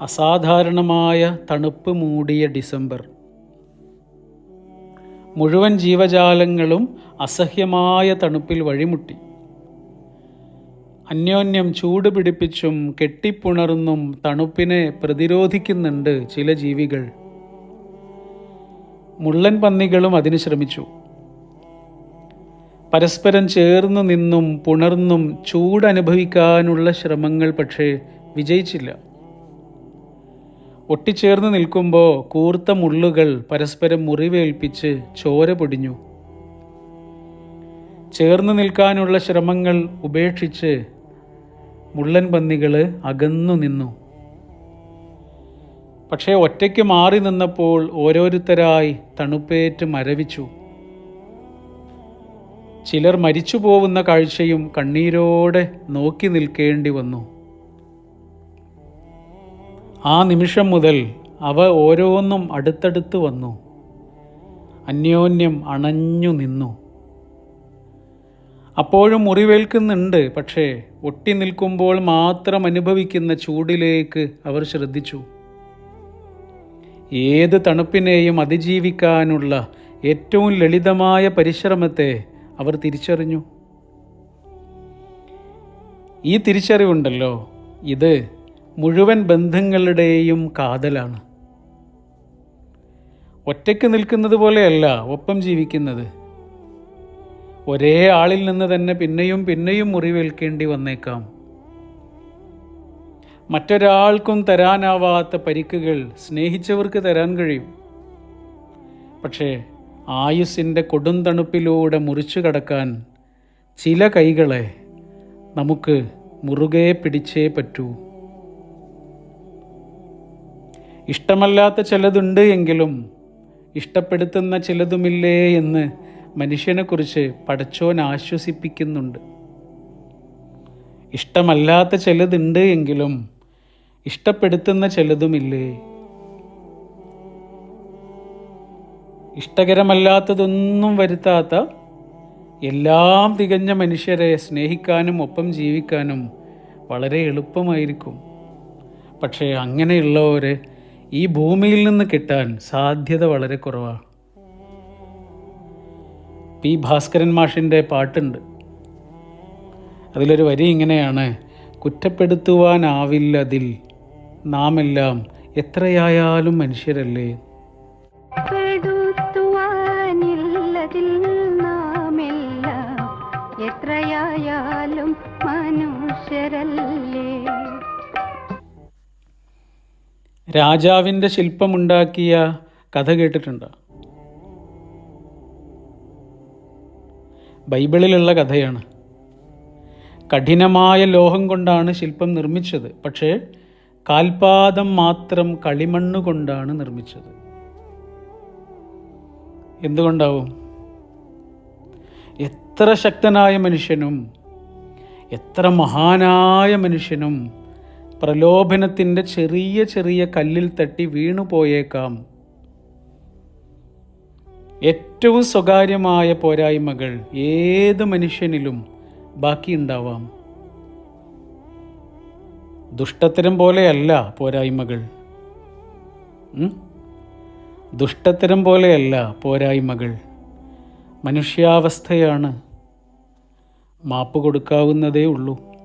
അസാധാരണമായ തണുപ്പ് മൂടിയ ഡിസംബർ. മുഴുവൻ ജീവജാലങ്ങളും അസഹ്യമായ തണുപ്പിൽ വഴിമുട്ടി. അന്യോന്യം ചൂട് പിടിപ്പിച്ചും കെട്ടിപ്പുണർന്നും തണുപ്പിനെ പ്രതിരോധിക്കുന്നുണ്ട് ചില ജീവികൾ. മുള്ളൻ പന്നികളും അതിന് ശ്രമിച്ചു. പരസ്പരം ചേർന്ന് നിന്നും പുണർന്നും ചൂടനുഭവിക്കാനുള്ള ശ്രമങ്ങൾ പക്ഷേ വിജയിച്ചില്ല. ഒട്ടിച്ചേർന്ന് നിൽക്കുമ്പോൾ കൂർത്ത മുള്ളുകൾ പരസ്പരം മുറിവേൽപ്പിച്ച് ചോര പൊടിഞ്ഞു. ചേർന്ന് നിൽക്കാനുള്ള ശ്രമങ്ങൾ ഉപേക്ഷിച്ച് മുള്ളൻ പന്നികൾ അകന്നു നിന്നു. പക്ഷേ ഒറ്റയ്ക്ക് മാറി നിന്നപ്പോൾ ഓരോരുത്തരായി തണുപ്പേറ്റ് മരവിച്ചു. ചിലർ മരിച്ചു പോകുന്ന കാഴ്ചയും കണ്ണീരോടെ നോക്കി നിൽക്കേണ്ടി വന്നു. ആ നിമിഷം മുതൽ അവ ഓരോന്നും അടുത്തടുത്ത് വന്നു. അന്യോന്യം അണഞ്ഞു നിന്നു. അപ്പോഴും മുറിവേൽക്കുന്നുണ്ട് പക്ഷേ ഒട്ടി നിൽക്കുമ്പോൾ മാത്രം അനുഭവിക്കുന്ന ചൂടിലേക്ക് അവർ ശ്രദ്ധിച്ചു. ഏത് തണുപ്പിനെയും അതിജീവിക്കാനുള്ള ഏറ്റവും ലളിതമായ പരിശ്രമത്തെ അവർ തിരിച്ചറിഞ്ഞു. ഈ തിരിച്ചറിവുണ്ടല്ലോ ഇത് മുഴുവൻ ബന്ധങ്ങളുടെയും കാതലാണ്. ഒറ്റയ്ക്ക് നിൽക്കുന്നത് പോലെയല്ല ഒപ്പം ജീവിക്കുന്നത്. ഒരേ ആളിൽ നിന്ന് തന്നെ പിന്നെയും പിന്നെയും മുറിവേൽക്കേണ്ടി വന്നേക്കാം. മറ്റൊരാൾക്കും തരാനാവാത്ത പരിക്കുകൾ സ്നേഹിച്ചവർക്ക് തരാൻ കഴിയും. പക്ഷേ ആയുസ്സിന്റെ കൊടുന്തണുപ്പിലൂടെ മുറിച്ചു കടക്കാൻ ചില കൈകളെ നമുക്ക് മുറുകെ പിടിച്ചേ പറ്റൂ. ഇഷ്ടമല്ലാത്ത ചിലതുണ്ട് എങ്കിലും ഇഷ്ടപ്പെടുത്തുന്ന ചിലതുമില്ലേ എന്ന് മനുഷ്യനെക്കുറിച്ച് പടച്ചോൻ ആശ്വസിപ്പിക്കുന്നുണ്ട്. ഇഷ്ടമല്ലാത്ത ചിലതുണ്ട് എങ്കിലും ഇഷ്ടപ്പെടുത്തുന്ന ചിലതുമില്ലേ? ഇഷ്ടകരമല്ലാത്തതൊന്നും വരുത്താത്ത എല്ലാം തികഞ്ഞ മനുഷ്യരെ സ്നേഹിക്കാനും ഒപ്പം ജീവിക്കാനും വളരെ എളുപ്പമായിരിക്കും. പക്ഷേ അങ്ങനെയുള്ളവരെ ഈ ഭൂമിയിൽ നിന്ന് കിട്ടാൻ സാധ്യത വളരെ കുറവാണ് പി ഭാസ്കരൻ മാഷിന്റെ പാട്ടുണ്ട്. അതിലൊരു വരി ഇങ്ങനെയാണ് കുറ്റപ്പെടുത്തുവാനാവില്ലതിൽ നാമെല്ലാം എത്രയായാലും മനുഷ്യരല്ലേ? എത്രയായാലും മനുഷ്യരല്ലേ? രാജാവിന്റെ ശില്പമുണ്ടാക്കിയ കഥ കേട്ടിട്ടുണ്ട്? ബൈബിളിലുള്ള കഥയാണ്. കഠിനമായ ലോഹം കൊണ്ടാണ് ശില്പം നിർമ്മിച്ചത്. പക്ഷേ കാൽപാദം മാത്രം കളിമണ്ണ് കൊണ്ടാണ് നിർമ്മിച്ചത്. എന്തുകൊണ്ടാവും? എത്ര ശക്തനായ മനുഷ്യനും എത്ര മഹാനായ മനുഷ്യനും പ്രലോഭനത്തിന്റെ ചെറിയ ചെറിയ കല്ലിൽ തട്ടി വീണു പോയേക്കാം. ഏറ്റവും സ്വകാര്യമായ പോരായ്മകൾ ഏത് മനുഷ്യനിലും ബാക്കിയുണ്ടാവാം. ദുഷ്ടത്തരം പോലെയല്ല പോരായ്മകൾ? ദുഷ്ടത്തരം പോലെയല്ല പോരായ്മകൾ. മനുഷ്യാവസ്ഥയാണ്. മാപ്പ് കൊടുക്കാവുന്നതേ ഉള്ളൂ.